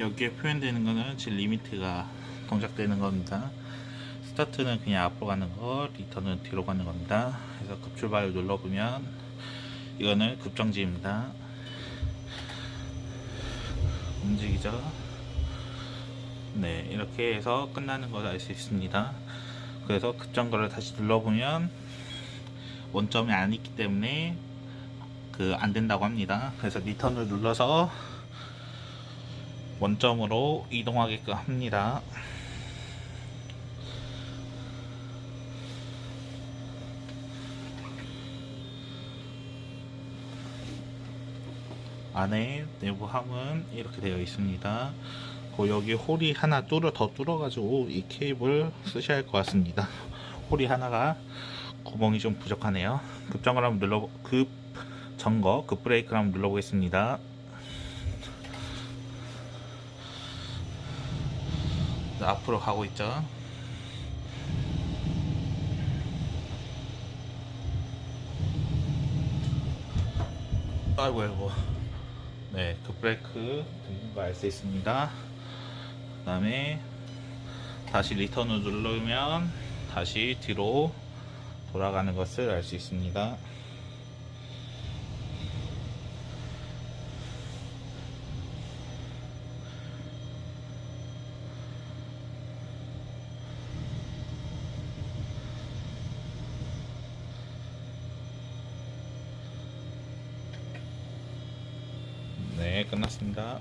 여기에 표현되는 거는 지금 리미트가 동작되는 겁니다. 스타트는 그냥 앞으로 가는 거, 리턴은 뒤로 가는 겁니다. 그래서 급출발을 눌러보면 이거는 급정지입니다. 움직이죠. 네, 이렇게 해서 끝나는 걸 알 수 있습니다. 그래서 급정거를 다시 눌러보면 원점이 안 있기 때문에 그 안 된다고 합니다. 그래서 리턴을 눌러서 원점으로 이동하게끔 합니다. 안에 내부 함은 이렇게 되어 있습니다. 그 여기 홀이 하나 뚫어 더 뚫어 가지고 이 케이블 쓰셔야 할 것 같습니다. 홀이 하나가 구멍이 좀 부족하네요. 급정을 한번 눌러 급 점거 급 브레이크를 한번 눌러 보겠습니다. 앞으로 가고 있죠. 아이고 아이고 네, 그 브레이크 들린 거알 수 있습니다. 그 다음에 다시 리턴을 누르면 다시 뒤로 돌아가는 것을 알 수 있습니다. 네, 끝났습니다.